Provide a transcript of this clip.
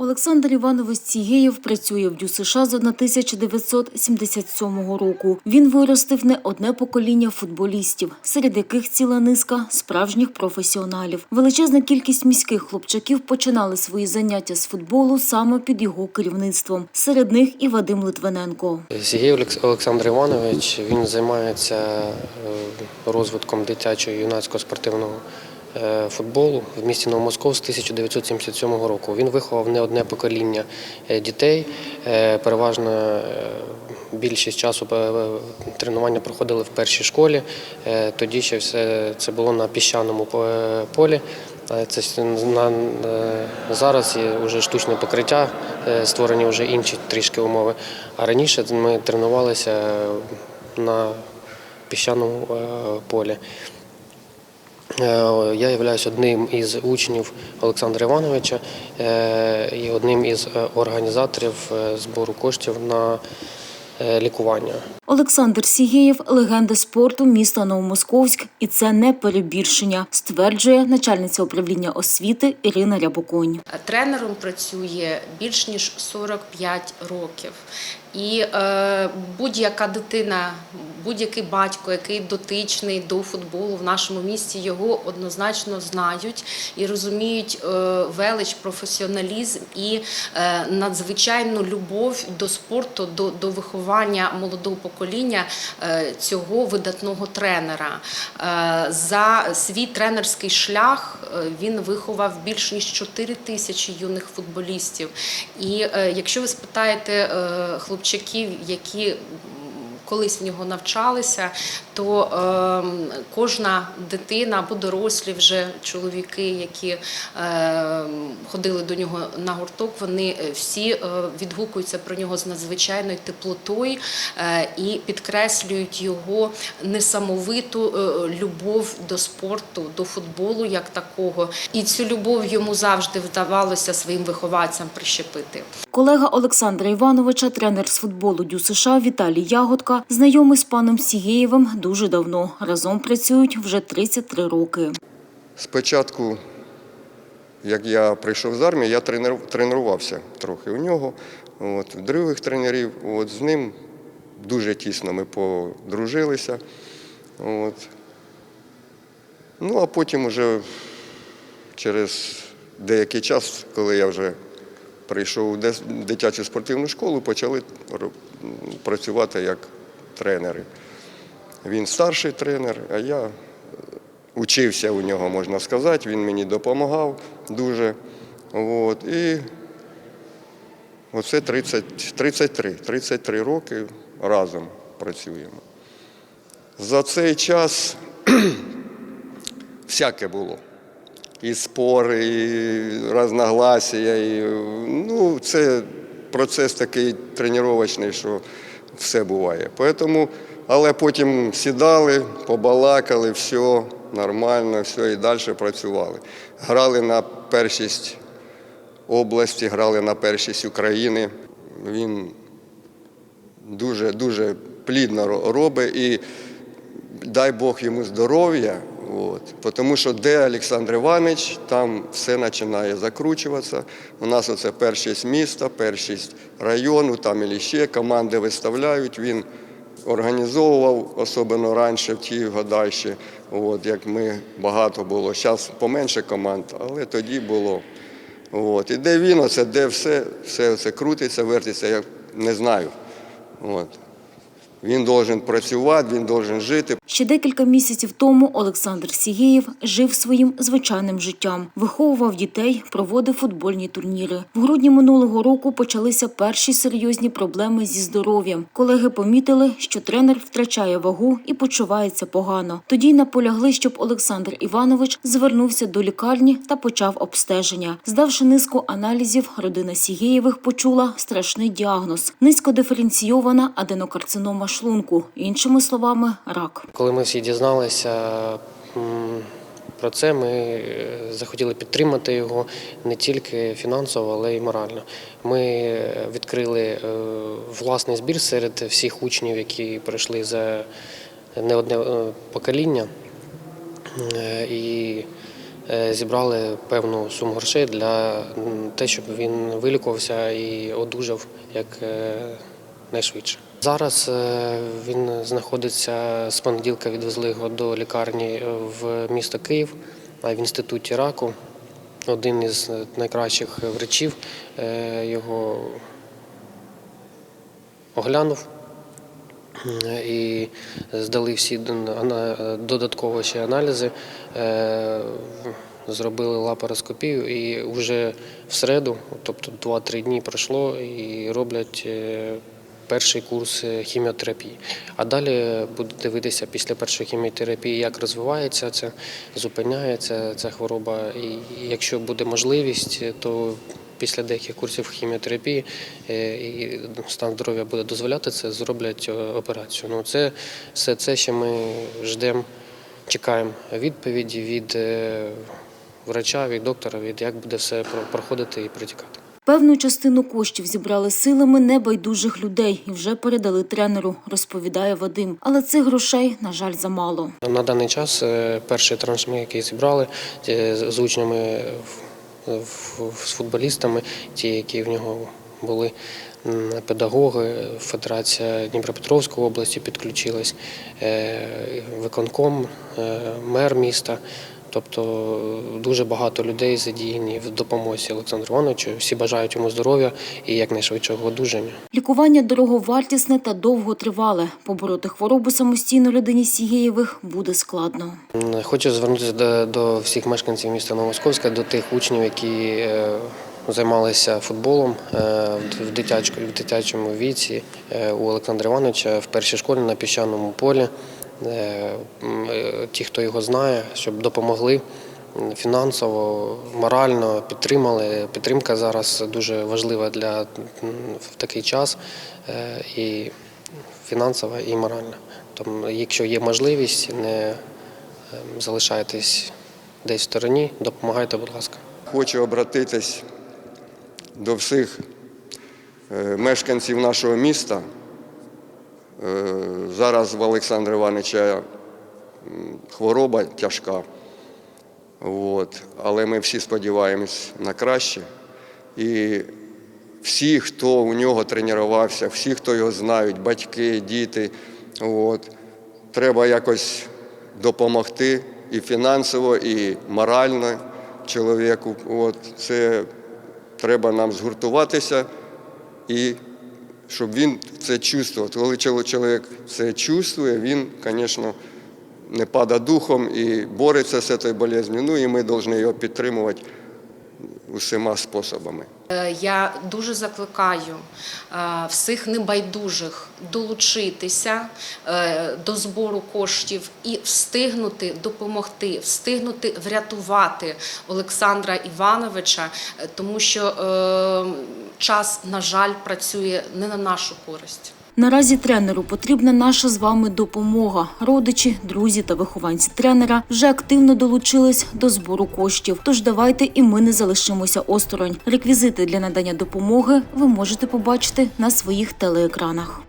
Олександр Іванович Цігеєв працює в ДЮСШ з 1977 року. Він виростив не одне покоління футболістів, серед яких ціла низка справжніх професіоналів. Величезна кількість міських хлопчаків починали свої заняття з футболу саме під його керівництвом. Серед них і Вадим Литвиненко. Сергій Олександр Іванович він займається е, розвитком дитячого юнацького спортивного футболу в місті Новомосков з 1977 року. Він виховав не одне покоління е, дітей. Е, Переважно е, більшість часу е, тренування проходили в першій школі. Е, Тоді ще все це було на піщаному полі. Е, Це на, е, зараз є вже штучне покриття, е, створені вже інші трішки умови. А раніше ми тренувалися на піщаному е, полі. Е, Я являюсь одним із учнів Олександра Івановича е, і одним із е, організаторів збору коштів на лікування. Олександр Сігєєв – легенда спорту міста Новомосковськ, і це не перебільшення, стверджує начальниця управління освіти Ірина Рябоконь. Тренером працює більш ніж 45 років. І е, будь-яка дитина, будь-який батько, який дотичний до футболу в нашому місті, його однозначно знають і розуміють е, велич, професіоналізм і е, надзвичайну любов до спорту, до, до виховання молодого покоління е, цього видатного тренера. Е, за свій тренерський шлях е, він виховав більш ніж 4 тисячі юних футболістів. І е, якщо ви спитаєте е, хлопчаків, які колись в нього навчалися, то е, кожна дитина або дорослі вже чоловіки, які е, ходили до нього на гурток, вони е, всі е, відгукуються про нього з надзвичайною теплотою е, і підкреслюють його несамовиту е, любов до спорту, до футболу як такого. І цю любов йому завжди вдавалося своїм вихованцям прищепити. Колега Олександра Івановича, тренер з футболу ДЮСШ Віталій Ягодка, знайомий з паном Сігєєвим дуже давно. Разом працюють вже 33 роки. Спочатку, як я прийшов з армії, я тренувався трохи у нього, от, в других тренерів. От, з ним дуже тісно ми подружилися. От. Ну, а потім уже через деякий час, коли я вже прийшов дес- дитячу спортивну школу, почали працювати як тренери. Він старший тренер, а я учився у нього, можна сказати. Він мені допомагав дуже. От. І оце 30, 33, 33 роки разом працюємо. За цей час всяке було. І спори, і разногласія. І, ну, це процес такий тренувачний, що все буває. Поэтому, але потім сідали, побалакали, все нормально, все, і далі працювали. Грали на першість області, грали на першість України. Він дуже дуже плідно робить і дай Бог йому здоров'я. От. Тому що де Олександр Іванович, там все починає закручуватися. У нас оце першість міста, першість району, там і ще команди виставляють. Він організовував, особливо раніше, в ті года ще, от, як ми багато було. Зараз поменше команд, але тоді було. От. І де він, оце, де все, все це крутиться, вертиться, я не знаю. От. Він должен працювати, він должен жити. Ще декілька місяців тому Олександр Сігєєв жив своїм звичайним життям, виховував дітей, проводив футбольні турніри. В грудні минулого року почалися перші серйозні проблеми зі здоров'ям. Колеги помітили, що тренер втрачає вагу і почувається погано. Тоді наполягли, щоб Олександр Іванович звернувся до лікарні та почав обстеження. Здавши низку аналізів, родина Сігєєвих почула страшний діагноз – низькодиференційована аденокарцинома шлунку. Іншими словами, рак. Коли ми всі дізналися про це, ми е, захотіли підтримати його не тільки фінансово, але й морально. Ми е, відкрили е, власний збір серед всіх учнів, які пройшли за не одне покоління. І зібрали певну суму грошей для те, щоб він вилікувався і одужав як найшвидше. Зараз е, він знаходиться з понеділка, відвезли його до лікарні в місто Київ в інституті раку. Один із найкращих врачів е, його оглянув е, і здали всі додатково ще аналізи, е, зробили лапароскопію і вже в середу, тобто 2-3 дні пройшло, і роблять е, перший курс е, хіміотерапії. А далі буде дивитися після першої хіміотерапії, як розвивається це, зупиняється ця хвороба. І якщо буде можливість, то після деяких курсів хіміотерапії е, і стан здоров'я буде дозволяти це, зроблять е, операцію. Ну це все це ще ми ждемо, чекаємо відповіді від е, врача, від доктора, від як буде все проходити і протікати. Певну частину коштів зібрали силами небайдужих людей і вже передали тренеру, розповідає Вадим. Але цих грошей, на жаль, замало. На даний час е, перший транш, який зібрали з учнями, з футболістами, ті, які в нього були педагоги, Федерація Дніпропетровської області підключилась, е, виконком, е, мер міста. Тобто дуже багато людей задіяні в допомозі Олександру Івановичу. Всі бажають йому здоров'я і якнайшвидшого одужання. Лікування дороговартісне та довготривале. Побороти хворобу самостійно людині Сігєєвих буде складно. Хочу звернутися до, до всіх мешканців міста Новомосковська, до тих учнів, які е, займалися футболом е, в- в, дитяч, в дитячому віці е, у Олександра Івановича в першій школі на піщаному полі. Е, е, ті, хто його знає, щоб допомогли фінансово, морально підтримали. Підтримка зараз дуже важлива для в такий час е, і фінансова, і моральна. Тому, якщо є можливість, не Ем, залишайтесь десь в стороні, допомагайте, будь ласка. Хочу обратитись до всіх мешканців нашого міста. Е, Зараз в Олександра Івановича хвороба тяжка, От. але ми всі сподіваємось на краще. І всі, хто у нього тренувався, всі, хто його знають, батьки, діти, от, треба якось допомогти і фінансово, і морально чоловіку. От, це треба нам згуртуватися і щоб він це чувствував. Коли чоло- чоловік це чувствує, він, звісно, не пада духом і бореться з цією болезнью. Ну і ми повинні його підтримувати усіма способами. Е, Я дуже закликаю е, всіх небайдужих долучитися е, до збору коштів і встигнути допомогти, встигнути врятувати Олександра Івановича, тому що час, на жаль, працює не на нашу користь. Наразі тренеру потрібна наша з вами допомога. Родичі, друзі та вихованці тренера вже активно долучились до збору коштів. Тож давайте і ми не залишимося осторонь. Реквізити для надання допомоги ви можете побачити на своїх телеекранах.